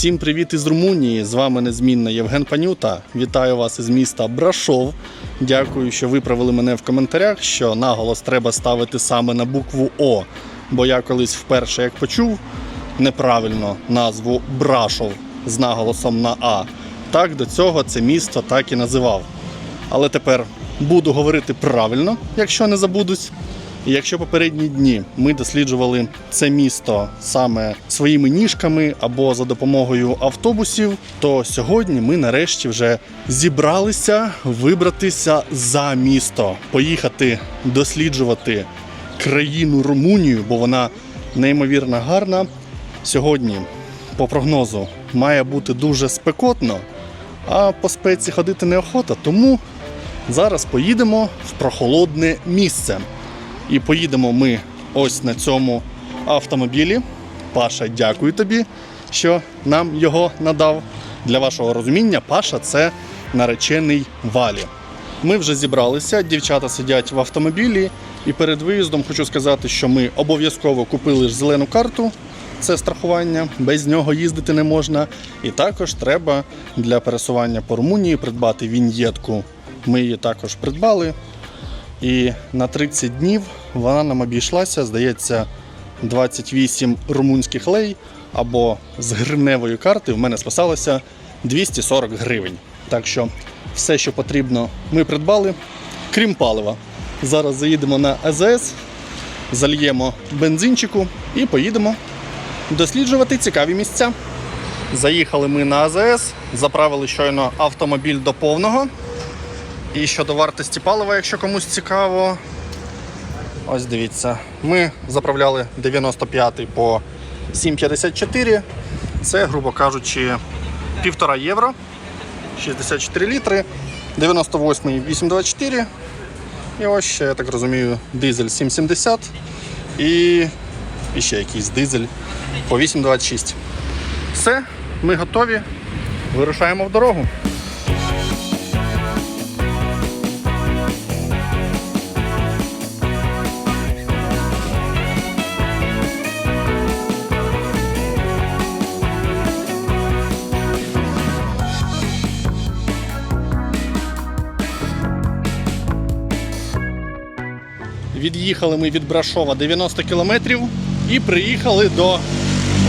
Всім привіт із Румунії! З вами незмінно Євген Панюта. Вітаю вас із міста Брашов. Дякую, що виправили мене в коментарях, що наголос треба ставити саме на букву О. Бо я колись вперше як почув неправильно назву Брашов з наголосом на А. Так до цього це місто так і називав. Але тепер буду говорити правильно, якщо не забудусь. Якщо попередні дні ми досліджували це місто саме своїми ніжками або за допомогою автобусів, то сьогодні ми нарешті вже зібралися вибратися за місто, поїхати досліджувати країну Румунію, бо вона неймовірно гарна. Сьогодні, по прогнозу, має бути дуже спекотно, а по спеці ходити неохота, тому зараз поїдемо в прохолодне місце. І поїдемо ми ось на цьому автомобілі. Паша, дякую тобі, що нам його надав. Для вашого розуміння, Паша це наречений валі. Ми вже зібралися, дівчата сидять в автомобілі, і перед виїздом хочу сказати, що ми обов'язково купили зелену карту. Це страхування, без нього їздити не можна. І також треба для пересування по Румунії придбати віньєтку. Ми її також придбали. І на 30 днів вона нам обійшлася, здається, 28 румунських лей або з гривневої карти в мене списалося 240 гривень. Так що все, що потрібно, ми придбали, крім палива. Зараз заїдемо на АЗС, зальємо бензинчику і поїдемо досліджувати цікаві місця. Заїхали ми на АЗС, заправили щойно автомобіль до повного. І щодо вартості палива, якщо комусь цікаво, ось дивіться, ми заправляли 95 по 7,54. Це, грубо кажучи, 1,5 євро, 64 літри, 98 8,24. І ось ще, я так розумію, дизель 7,70 і, і ще якийсь дизель по 8,26. Все, ми готові. Вирушаємо в дорогу. Від'їхали ми від Брашова 90 кілометрів і приїхали до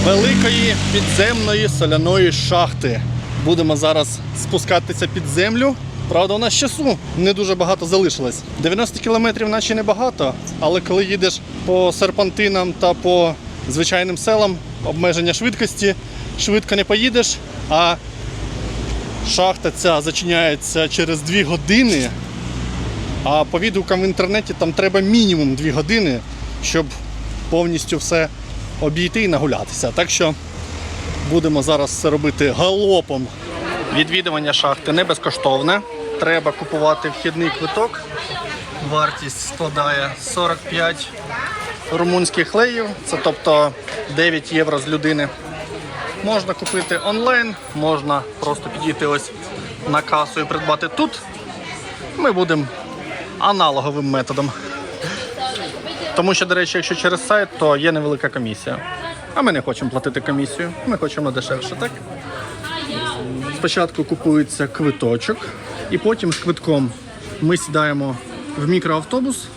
великої підземної соляної шахти. Будемо зараз спускатися під землю. Правда, у нас часу не дуже багато залишилось. 90 кілометрів наче небагато, але коли їдеш по серпантинам та по звичайним селам, обмеження швидкості, швидко не поїдеш, а шахта ця зачиняється через 2 години. А по відгукам в інтернеті там треба мінімум 2 години, щоб повністю все обійти і нагулятися. Так що будемо зараз це робити галопом. Відвідування шахти не безкоштовне. Треба купувати вхідний квиток. Вартість складає 45 румунських леїв, це тобто 9 євро з людини. Можна купити онлайн, можна просто підійти ось на касу і придбати тут. Ми будемо аналоговим методом. Тому що, до речі, якщо через сайт, то є невелика комісія. А ми не хочемо платити комісію, ми хочемо дешевше, так? Спочатку купується квиточок, і потім з квитком ми сідаємо в мікроавтобус.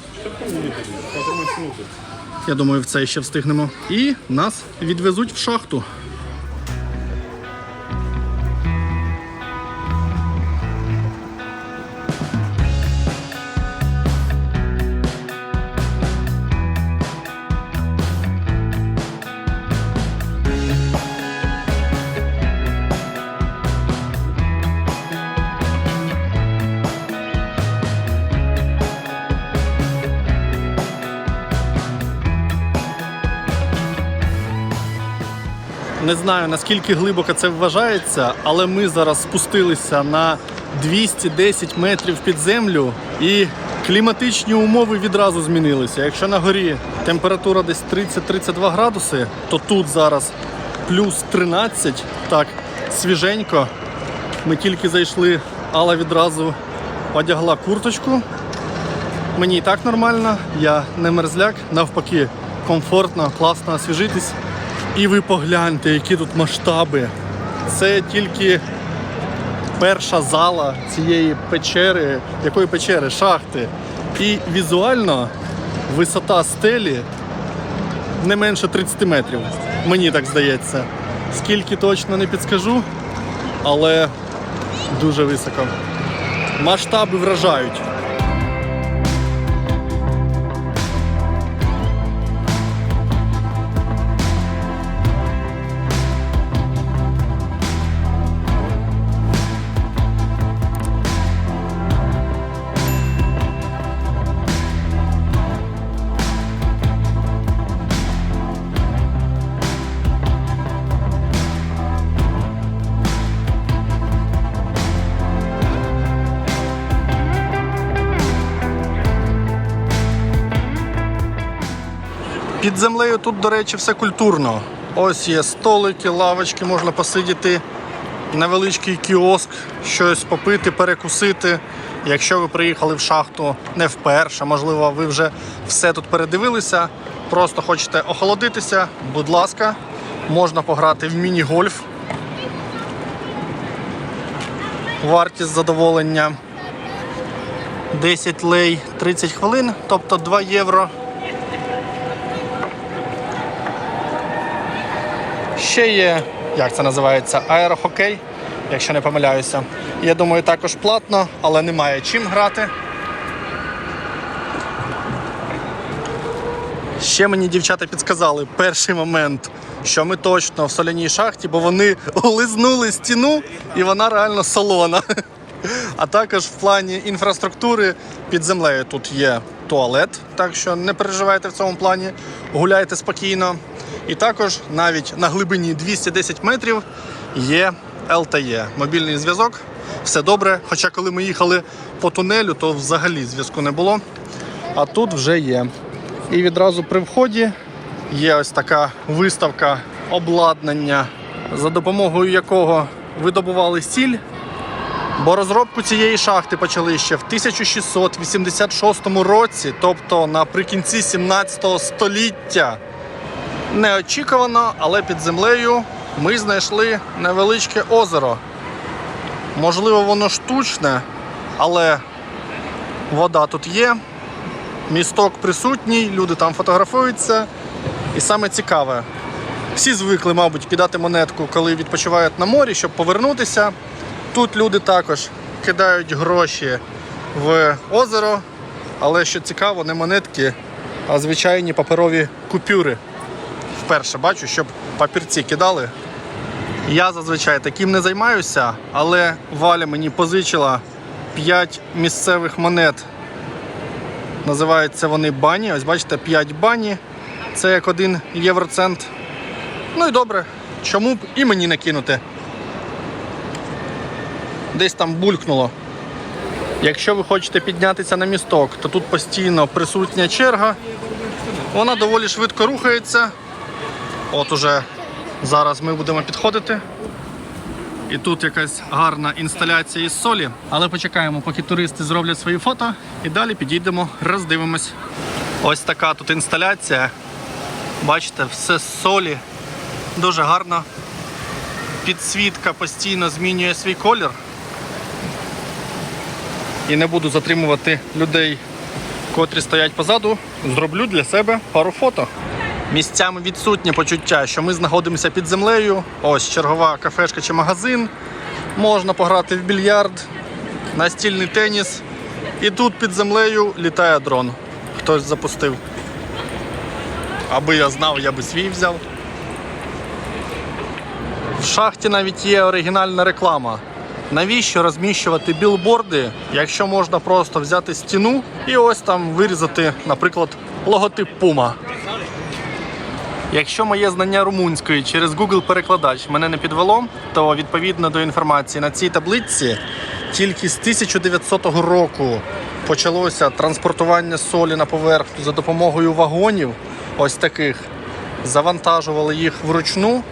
Я думаю, в це ще встигнемо. І нас відвезуть в шахту. Не знаю наскільки глибоко це вважається, але ми зараз спустилися на 210 метрів під землю і кліматичні умови відразу змінилися. Якщо на горі температура десь 30-32 градуси, то тут зараз плюс 13, так свіженько. Ми тільки зайшли, Алла відразу одягла курточку. Мені і так нормально, я не мерзляк, навпаки, комфортно, класно освіжитись. І ви погляньте, які тут масштаби. це тільки перша зала цієї печери, якої печери, шахти. І візуально висота стелі не менше 30 метрів. Мені так здається. Скільки точно не підскажу, але дуже високо. Масштаби вражають. Під землею тут, до речі, все культурно. Ось є столики, лавочки, можна посидіти, невеличкий кіоск, щось попити, перекусити. Якщо ви приїхали в шахту не вперше, можливо, ви вже все тут передивилися, просто хочете охолодитися, будь ласка, можна пограти в міні-гольф. Вартість задоволення 10 лей 30 хвилин, тобто 2 євро. Ще є, як це називається, аерохокей, якщо не помиляюся. Я думаю, також платно, але немає чим грати. Ще мені дівчата підказали перший момент, що ми точно в соляній шахті, бо вони лизнули стіну і вона реально солона. А також в плані інфраструктури під землею тут є туалет, так що не переживайте в цьому плані, гуляйте спокійно. І також навіть на глибині 210 метрів є LTE, мобільний зв'язок. Все добре. Хоча коли ми їхали по тунелю, то взагалі зв'язку не було. А тут вже є. І відразу при вході є ось така виставка обладнання, за допомогою якого видобували сіль. Бо розробку цієї шахти почали ще в 1686 році, тобто наприкінці 17 століття. Неочікувано, але під землею ми знайшли невеличке озеро. Можливо, воно штучне, але вода тут є, місток присутній, люди там фотографуються. І саме цікаве, всі звикли, мабуть, кидати монетку, коли відпочивають на морі, щоб повернутися. Тут люди також кидають гроші в озеро, але що цікаво, не монетки, а звичайні паперові купюри. Вперше бачу, щоб папірці кидали. Я зазвичай таким не займаюся, але Валя мені позичила 5 місцевих монет. Називаються вони бані. Ось бачите, 5 бані. Це як один євроцент. Ну і добре, чому б і мені не кинути? Десь там булькнуло. Якщо ви хочете піднятися на місток, то тут постійно присутня черга. Вона доволі швидко рухається. От уже зараз ми будемо підходити. І тут якась гарна інсталяція із солі. Але почекаємо, поки туристи зроблять свої фото, і далі підійдемо, роздивимось. Ось така тут інсталяція. Бачите, все з солі. Дуже гарно. Підсвітка постійно змінює свій колір. І не буду затримувати людей, котрі стоять позаду. Зроблю для себе пару фото. Місцями відсутнє почуття, що ми знаходимося під землею. Ось чергова кафешка чи магазин. Можна пограти в більярд, настільний теніс. І тут під землею літає дрон. Хтось запустив. Аби я знав, я би свій взяв. В шахті навіть є оригінальна реклама. Навіщо розміщувати білборди, якщо можна просто взяти стіну і ось там вирізати, наприклад, логотип Puma. Якщо моє знання румунської через Google перекладач мене не підвело, то відповідно до інформації на цій таблиці тільки з 1900 року почалося транспортування солі на поверхню за допомогою вагонів, ось таких. Завантажували їх вручну.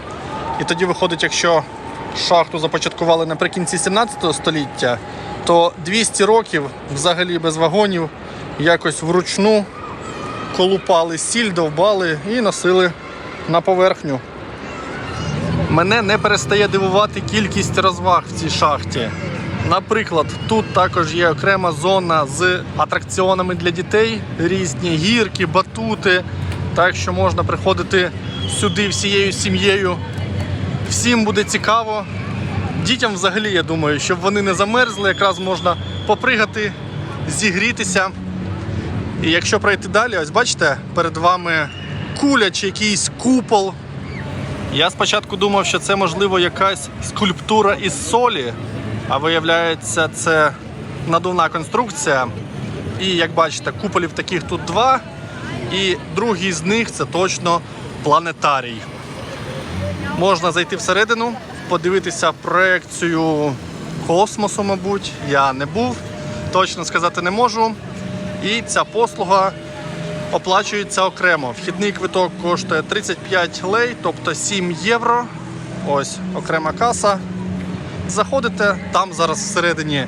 І тоді виходить, якщо шахту започаткували наприкінці 17 століття, то 200 років взагалі без вагонів якось вручну колупали сіль, довбали і носили на поверхню. Мене не перестає дивувати кількість розваг в цій шахті. Наприклад, тут також є окрема зона з атракціонами для дітей, різні гірки, батути. Так що можна приходити сюди всією сім'єю. Всім буде цікаво. Дітям взагалі, я думаю, щоб вони не замерзли, якраз можна попригати, зігрітися. І якщо пройти далі, ось бачите, перед вами куля чи якийсь купол. Я спочатку думав, що це можливо якась скульптура із солі, а виявляється, це надувна конструкція. І як бачите, куполів таких тут два. І другий з них це точно планетарій. Можна зайти всередину, подивитися проекцію космосу, мабуть. Я не був, точно сказати не можу. І ця послуга оплачується окремо. Вхідний квиток коштує 35 лей, тобто 7 євро. Ось окрема каса. Заходите, там зараз всередині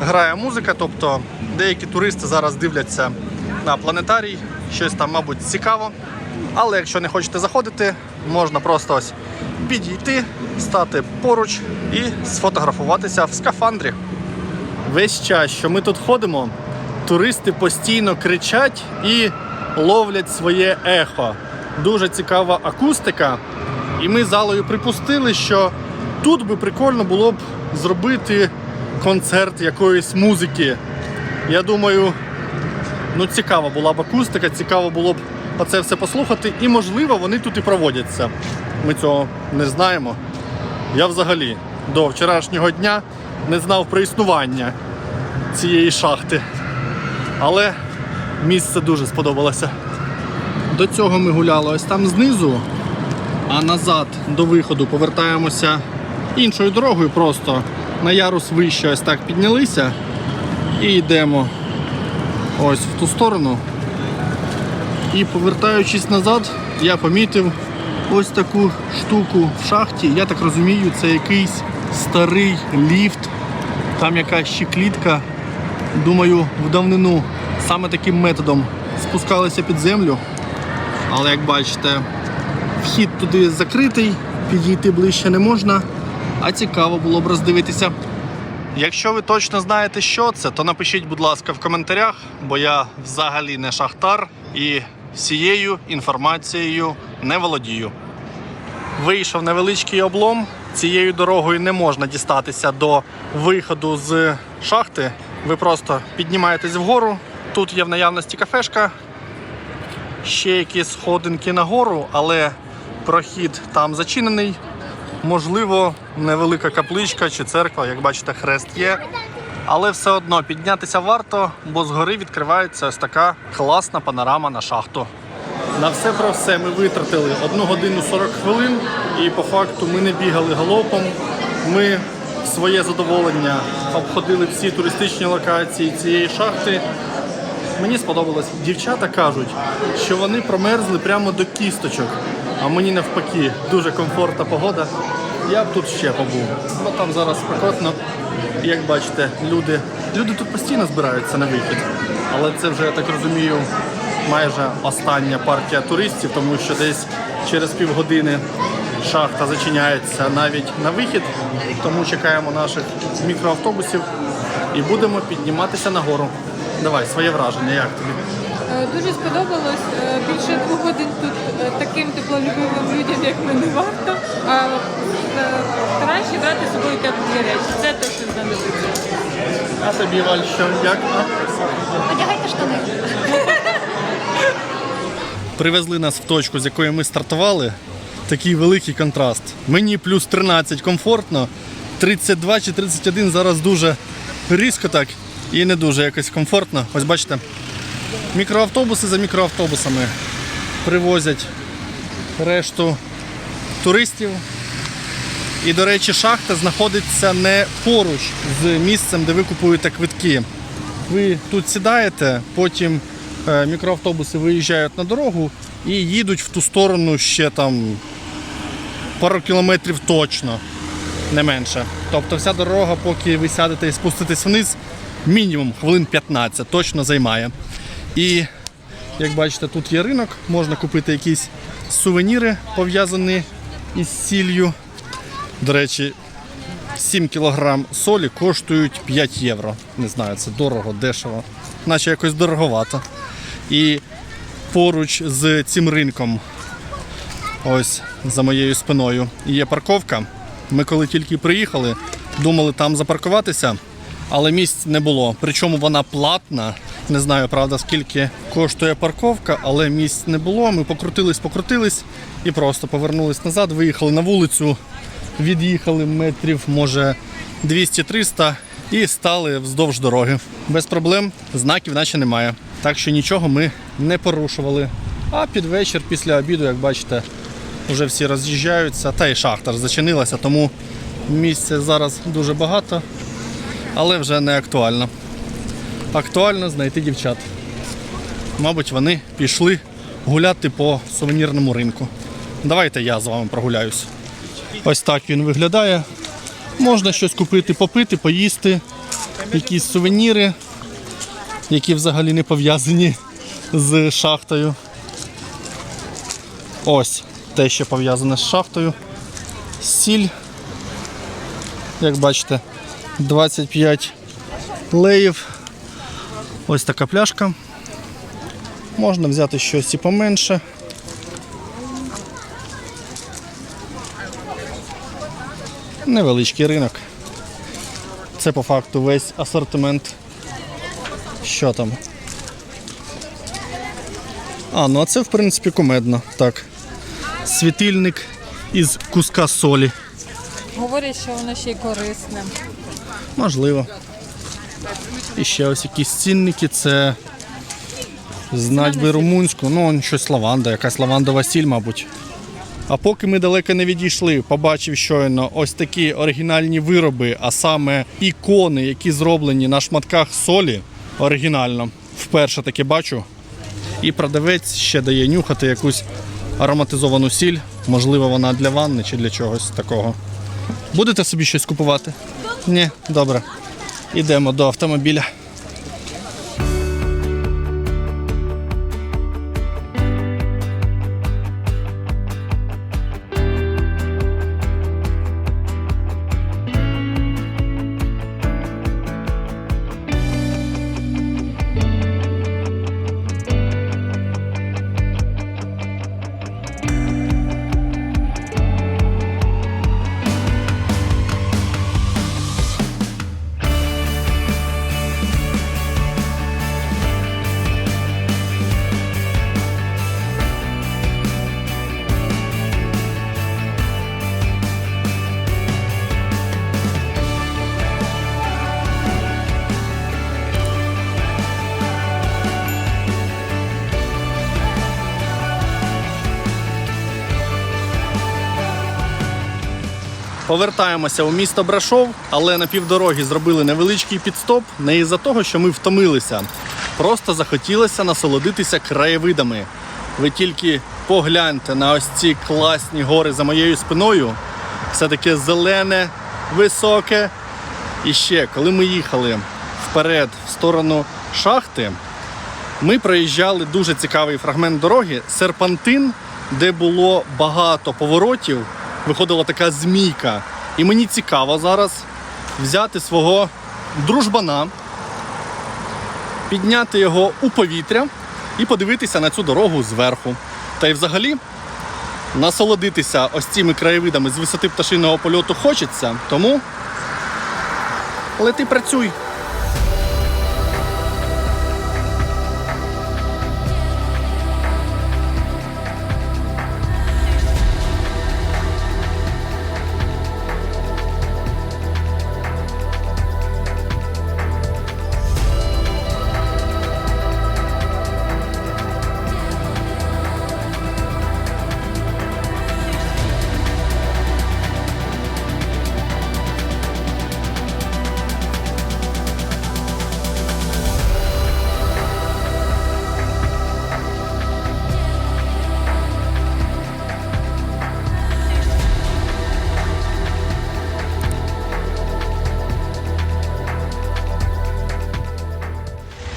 грає музика, тобто деякі туристи зараз дивляться на планетарій, щось там, мабуть, цікаво. Але якщо не хочете заходити, можна просто ось підійти, стати поруч і сфотографуватися в скафандрі. Весь час, що ми тут ходимо, туристи постійно кричать і ловлять своє ехо. Дуже цікава акустика. І ми залою припустили, що тут би прикольно було б зробити концерт якоїсь музики. Я думаю, ну цікава була б акустика, цікаво було б оце все послухати, і можливо вони тут і проводяться. Ми цього не знаємо. Я взагалі до вчорашнього дня не знав про існування цієї шахти. Але місце дуже сподобалося. До цього ми гуляли ось там знизу, а назад до виходу повертаємося іншою дорогою, просто на ярус вище ось так піднялися і йдемо ось в ту сторону. І повертаючись назад, я помітив ось таку штуку в шахті. Я так розумію, це якийсь старий ліфт, там якась ще клітка. Думаю, в давнину саме таким методом спускалися під землю. Але як бачите, вхід туди закритий, підійти ближче не можна, а цікаво було б роздивитися. Якщо ви точно знаєте, що це, то напишіть, будь ласка, в коментарях, бо я взагалі не шахтар і всією інформацією не володію. Вийшов невеличкий облом. Цією дорогою не можна дістатися до виходу з шахти. Ви просто піднімаєтесь вгору. Тут є в наявності кафешка, ще якісь сходинки нагору, але прохід там зачинений. Можливо, невелика капличка чи церква, як бачите, хрест є. Але все одно піднятися варто, бо згори відкривається ось така класна панорама на шахту. На все про все ми витратили 1 годину 40 хвилин, і по факту ми не бігали галопом. Ми в своє задоволення обходили всі туристичні локації цієї шахти. Мені сподобалось. Дівчата кажуть, що вони промерзли прямо до кісточок, а мені навпаки дуже комфортна погода. Я б тут ще побув. Бо там зараз спекотно. Як бачите, люди, люди тут постійно збираються на вихід. Але це вже, я так розумію, майже остання партія туристів, тому що десь через півгодини шахта зачиняється навіть на вихід. Тому чекаємо наших мікроавтобусів і будемо підніматися нагору. Давай, своє враження, як тобі? Е, Дуже сподобалось. Е, Більше двох годин тут е, таким теплолюбивим людям, як ми, не варто. А краще брати з собою теплі речі. Це те, що знадобиться. А тобі, Валь, що як? Одягайте штани. Привезли нас в точку, з якої ми стартували. Такий великий контраст. Мені плюс 13 комфортно, 32 чи 31 зараз дуже різко так і не дуже якось комфортно. Ось бачите, мікроавтобуси за мікроавтобусами привозять решту туристів. І, до речі, шахта знаходиться не поруч з місцем, де ви купуєте квитки. Ви тут сідаєте, потім е, мікроавтобуси виїжджають на дорогу і їдуть в ту сторону ще там пару кілометрів точно, не менше. Тобто вся дорога, поки ви сядете і спуститесь вниз, мінімум хвилин 15 точно займає. І як бачите, тут є ринок, можна купити якісь сувеніри пов'язані із сіллю. До речі, 7 кг солі коштують 5 євро. Не знаю, це дорого, дешево. Наче якось дороговато. І поруч з цим ринком, ось за моєю спиною, є парковка. Ми коли тільки приїхали, думали там запаркуватися, але місць не було. Причому вона платна. Не знаю, правда, скільки коштує парковка, але місць не було. Ми покрутились, покрутились і просто повернулись назад, виїхали на вулицю, від'їхали метрів, може, 200-300 і стали вздовж дороги. Без проблем, знаків наче немає. Так що нічого ми не порушували. А під вечір, після обіду, як бачите, вже всі роз'їжджаються, та й шахта зачинилася, тому місця зараз дуже багато, але вже не актуально. Актуально знайти дівчат. Мабуть, вони пішли гуляти по сувенірному ринку. Давайте я з вами прогуляюсь. Ось так він виглядає. Можна щось купити, попити, поїсти, якісь сувеніри, які взагалі не пов'язані з шахтою. Ось те, що пов'язане з шахтою. Сіль, як бачите, 25 леїв. Ось така пляшка. Можна взяти щось і поменше. Невеличкий ринок. Це по факту весь асортимент. Що там? А, ну а це в принципі кумедно. Так. Світильник із куска солі. Говорять, що воно ще й корисне. Можливо. І ще ось якісь цінники, це знать би румунську, ну щось лаванда, якась лавандова сіль, мабуть. А поки ми далеко не відійшли, побачив щойно ось такі оригінальні вироби, а саме ікони, які зроблені на шматках солі оригінально. Вперше таке бачу. І продавець ще дає нюхати якусь ароматизовану сіль. Можливо, вона для ванни чи для чогось такого. Будете собі щось купувати? Ні, добре. Ідемо до автомобіля. Повертаємося у місто Брашов, але на півдороги зробили невеличкий підстоп не із-за того, що ми втомилися. Просто захотілося насолодитися краєвидами. Ви тільки погляньте на ось ці класні гори за моєю спиною. Все таке зелене, високе. І ще, коли ми їхали вперед в сторону шахти, ми проїжджали дуже цікавий фрагмент дороги серпантин, де було багато поворотів. Виходила така змійка. І мені цікаво зараз взяти свого дружбана, підняти його у повітря і подивитися на цю дорогу зверху. Та й взагалі насолодитися ось цими краєвидами з висоти пташиного польоту хочеться, тому лети працюй.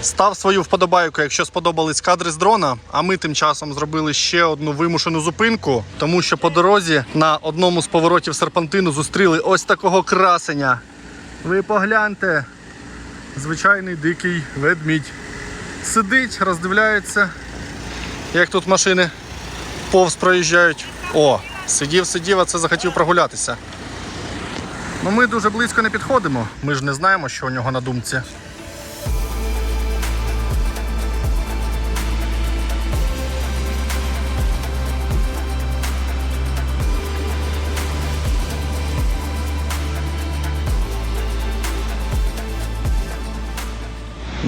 Став свою вподобайку, якщо сподобались кадри з дрона. А ми тим часом зробили ще одну вимушену зупинку, тому що по дорозі на одному з поворотів серпантину зустріли ось такого красення. Ви погляньте, звичайний дикий ведмідь. Сидить, роздивляється, як тут машини повз проїжджають. О, сидів, сидів, а це захотів прогулятися. Ну ми дуже близько не підходимо. Ми ж не знаємо, що у нього на думці.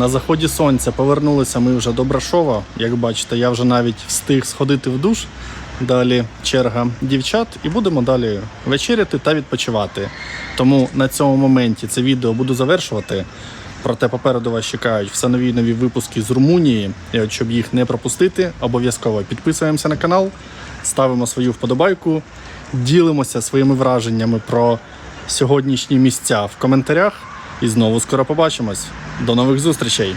На заході сонця повернулися ми вже до Брашова. Як бачите, я вже навіть встиг сходити в душ. Далі черга дівчат, і будемо далі вечеряти та відпочивати. Тому на цьому моменті це відео буду завершувати. Проте попереду вас чекають все нові нові випуски з Румунії. І от щоб їх не пропустити, обов'язково підписуємося на канал, ставимо свою вподобайку, ділимося своїми враженнями про сьогоднішні місця в коментарях. І знову скоро побачимось. До нових зустрічей!